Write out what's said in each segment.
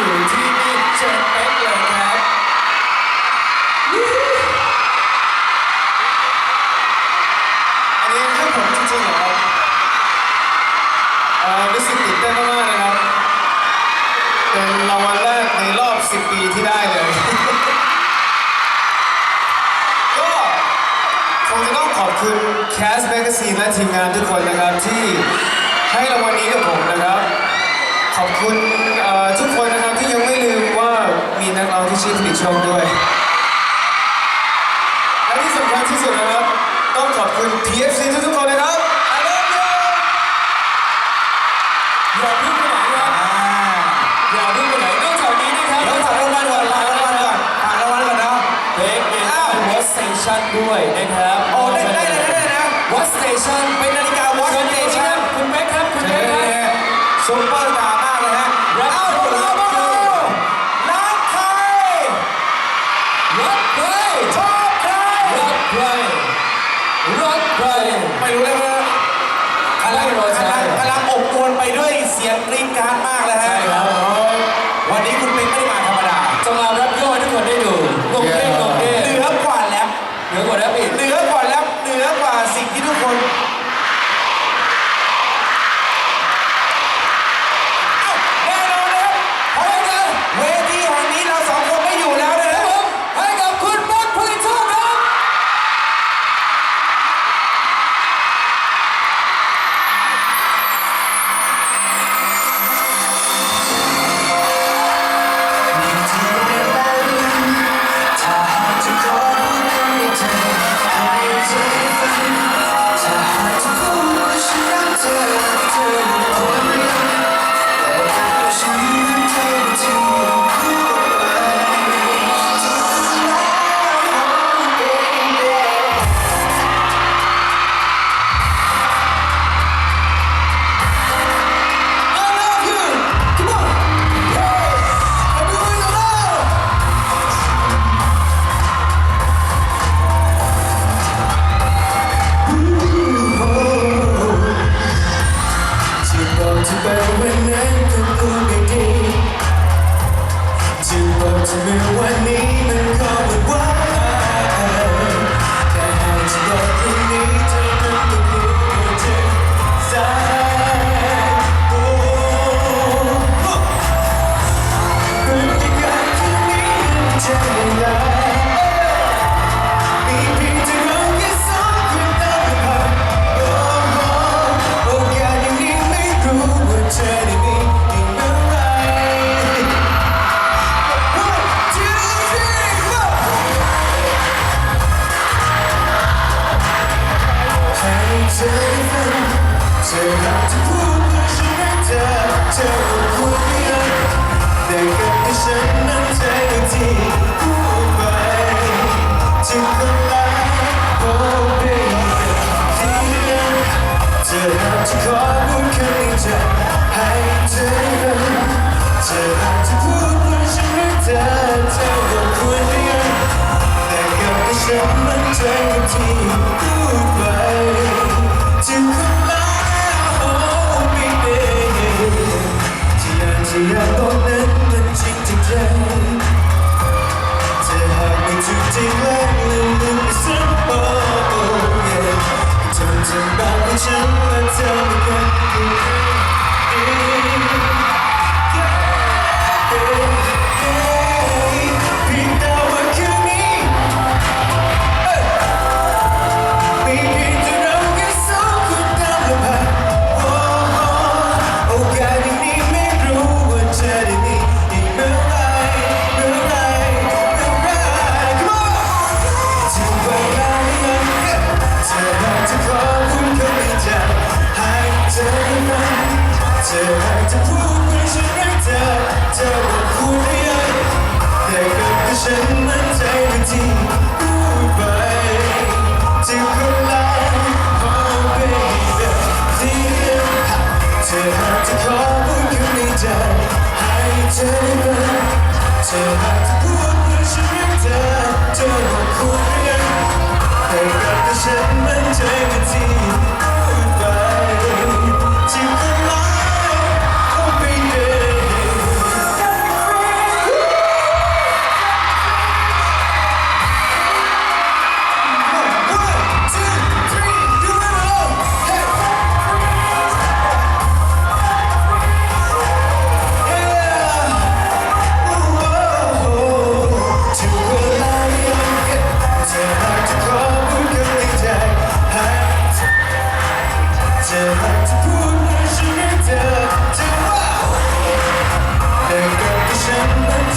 ที่อยู่ที่นี่เจ็ดเป๊กเลยครับอันนี้ให้ผมจริงๆเหรอครับเอ่อรู้สึกตื่นเต้นมากๆนะครับ เป็นรางวัลแรกในรอบ 10 ปีที่ได้เลย ก็คงจะต้องขอบคุณ Cast Magazine และทีมงานทุกคนนะครับที่ให้รางวัลนี้กับผมนะครับ ขอบคุณเอ่อทุกคนนะครับที่ยังไม่ลืมว่า มีนักร้องที่ชื่อผลิตโชคด้วย และที่สำคัญที่สุดนะครับ ต้องขอบคุณ PFC ทุกๆคนนะครับ I love you อย่าเพิ่งไปไหนครับอย่าเพิ่งไปไหนนอกจากนี้นะครับ เดี๋ยวฝากรางวัลก่อนฝากรางวัลก่อนฝากรางวัลก่อนเนาะเบรกเอ็นวอสสเตชันด้วยนะครับโอ้ได้ได้เลยได้เลยนะวอสสเตชันเป็นนาฬิกาวอชเชิญสเดเตชชันคุณเบคครับ คุณเบคครับ ซุปเปอร์ เธอหากจะพูดว่าฉั นบอ ธอก็พูดได้ยังแต่กับที่ฉันมั่นใจที่พูดไปถึงคนละโอ้ baby ที่เธอหากจะขอพูดคำนี้จให้เธอได้ฟังเธอหากจะพูดว่าฉันรักเธอเธอควรไม่ยังแต่กับฉันมั่นใจที่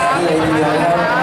ทีเดียวครับ